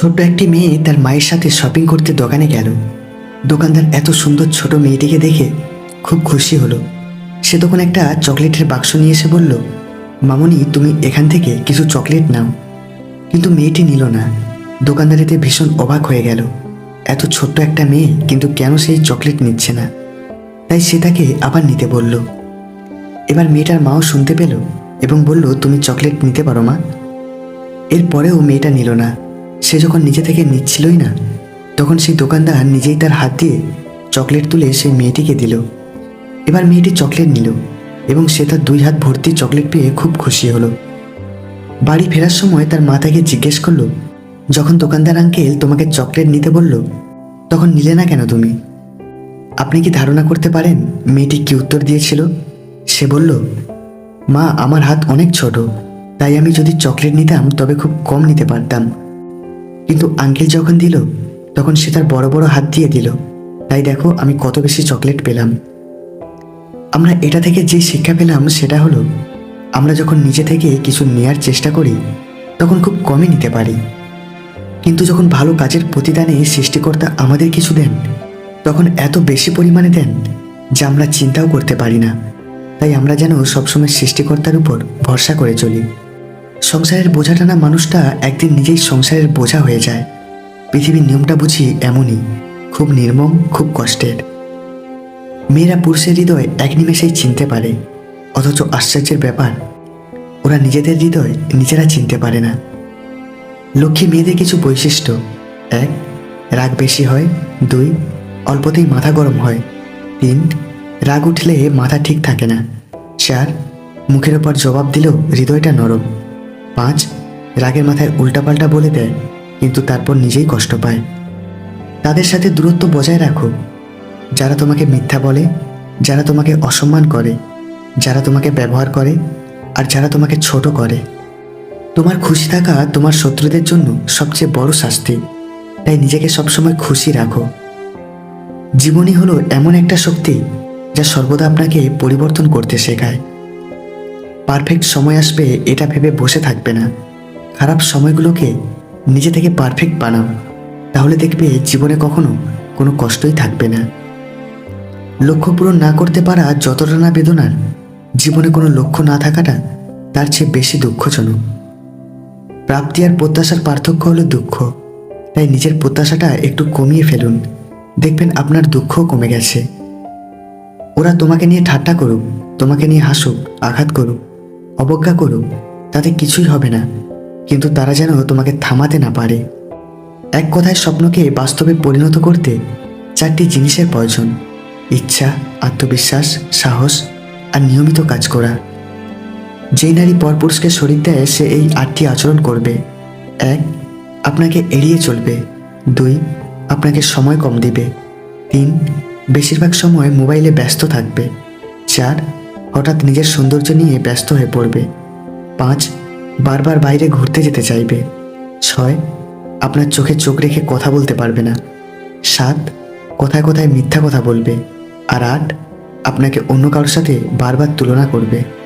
ছোট্ট একটি মেয়ে তার মায়ের সাথে শপিং করতে দোকানে গেল। দোকানদার এত সুন্দর ছোট মেয়েটিকে দেখে খুব খুশি হলো। সে তখন একটা চকলেটের বাক্স নিয়ে এসে বলল, মামনি, তুমি এখান থেকে কিছু চকলেট নাও। কিন্তু মেয়েটি নিল না। দোকানদারিতে ভীষণ অবাক হয়ে গেল। এত ছোট্ট একটা মেয়ে কিন্তু কেন সেই চকলেট নিচ্ছে না? তাই সে তাকে আবার নিতে বলল। এবার মেয়েটার মাও শুনতে পেল এবং বলল, তুমি চকলেট নিতে পারো মা। এরপরেও মেয়েটা নিল না। সে যখন নিজে থেকে নিচ্ছিলই না, তখন সেই দোকানদার নিজেই তার হাত দিয়ে চকলেট তুলে সেই মেয়েটিকে দিল। এবার মেয়েটি চকলেট নিল এবং সে তার দুই হাত ভর্তি চকলেট পেয়ে খুব খুশি হলো। বাড়ি ফেরার সময় তার মা তাকে জিজ্ঞেস করল, যখন দোকানদার আঙ্কেল তোমাকে চকলেট নিতে বলল, তখন নিলে না কেন তুমি? আপনি কি ধারণা করতে পারেন মেয়েটি কি উত্তর দিয়েছিল? সে বলল, মা, আমার হাত অনেক ছোট, তাই আমি যদি চকলেট নিতাম তবে খুব কম নিতে পারতাম। কিন্তু আঙ্কেল যখন দিল, তখন সে তার বড় বড় হাত দিয়ে দিল। তাই দেখো আমি কত বেশি চকলেট পেলাম। আমরা এটা থেকে যে শিক্ষা পেলাম সেটা হলো, আমরা যখন নিজে থেকে কিছু নেয়ার চেষ্টা করি, তখন খুব কমই নিতে পারি। কিন্তু যখন ভালো কাজের প্রতিদানে সৃষ্টিকর্তা আমাদের কিছু দেন, তখন এত বেশি পরিমাণে দেন যা আমরা চিন্তাও করতে পারি না। তাই আমরা যেন সবসময় সৃষ্টিকর্তার উপর ভরসা করে চলি। সংসারের বোঝা টানা মানুষটা একদিন নিজেই সংসারের বোঝা হয়ে যায়। পৃথিবীর নিয়মটা বুঝি এমনই, খুব নির্মম, খুব কষ্টের। মেয়েরা পুরুষের হৃদয় এক নিমেষেই চিনতে পারে, অথচ আশ্চর্যের ব্যাপার, ওরা নিজেদের হৃদয় নিজেরা চিনতে পারে না। লক্ষ্মী মেয়েদের কিছু বৈশিষ্ট্য, এক, রাগ বেশি হয়, দুই, অল্পতেই মাথা গরম হয়, তিন, রাগ উঠলে মাথা ঠিক থাকে না, চার, মুখের ওপর জবাব দিলেও হৃদয়টা নরম। পাঁচ, রাগের মাথায় উল্টাপাল্টা বলে দেয়, কিন্তু তারপর নিজেই কষ্ট পায়। তাদের সাথে দূরত্ব বজায় রাখো। যারা তোমাকে মিথ্যা বলে, যারা তোমাকে অসম্মান করে, যারা তোমাকে ব্যবহার করে, আর যারা তোমাকে ছোট করে। তোমার খুশি থাকা তোমার শত্রুদের জন্য সবচেয়ে বড় শাস্তি। তাই নিজেকে সবসময় খুশি রাখো। জীবনই হলো এমন একটা শক্তি যা সর্বদা আপনাকে পরিবর্তন করতে শেখায়। পারফেক্ট সময় আসবে এটা ভেবে বসে থাকবে না। খারাপ সময়গুলোকে নিজে থেকে পারফেক্ট বানাও। তাহলে দেখবে জীবনে কখনো কোনো কষ্টই থাকবে না। লক্ষ্য পূরণ না করতে পারা যতটা না বেদনার, জীবনে কোনো লক্ষ্য না থাকাটা তার চেয়ে বেশি দুঃখজনক। প্রাপ্তি আর প্রত্যাশার পার্থক্য হলো দুঃখ। তাই নিজের প্রত্যাশাটা একটু কমিয়ে ফেলুন। দেখবেন আপনার দুঃখও কমে গেছে। ওরা তোমাকে নিয়ে ঠাট্টা করুক, তোমাকে নিয়ে হাসুক, আঘাত করুক। অবজ্ঞা করুক, তাতে কিছুই হবে না। কিন্তু তারা যেন তোমাকে থামাতে না পারে। এক কথায় স্বপ্নকে বাস্তবে পরিণত করতে চারটি জিনিসের প্রয়োজন। ইচ্ছা, আত্মবিশ্বাস, সাহস আর নিয়মিত কাজ করা। যেই নারী পরপুরুষকে শরীর দেয়, সে এই আটটি আচরণ করবে। এক, আপনাকে এড়িয়ে চলবে। দুই, আপনাকে সময় কম দিবে। তিন, বেশিরভাগ সময় মোবাইলে ব্যস্ত থাকবে। চার হঠাৎ নিজের সৌন্দর্য নিয়ে ব্যস্ত হয়ে পড়বে। পাঁচ, বারবার বাইরে ঘুরতে যেতে চাইবে। ছয়, আপনার চোখে চোখ রেখে কথা বলতে পারবে না। সাত, কোথায় কোথায় মিথ্যা কথা বলবে। আর আট, আপনাকে অন্য কারোর সাথে বারবার তুলনা করবে।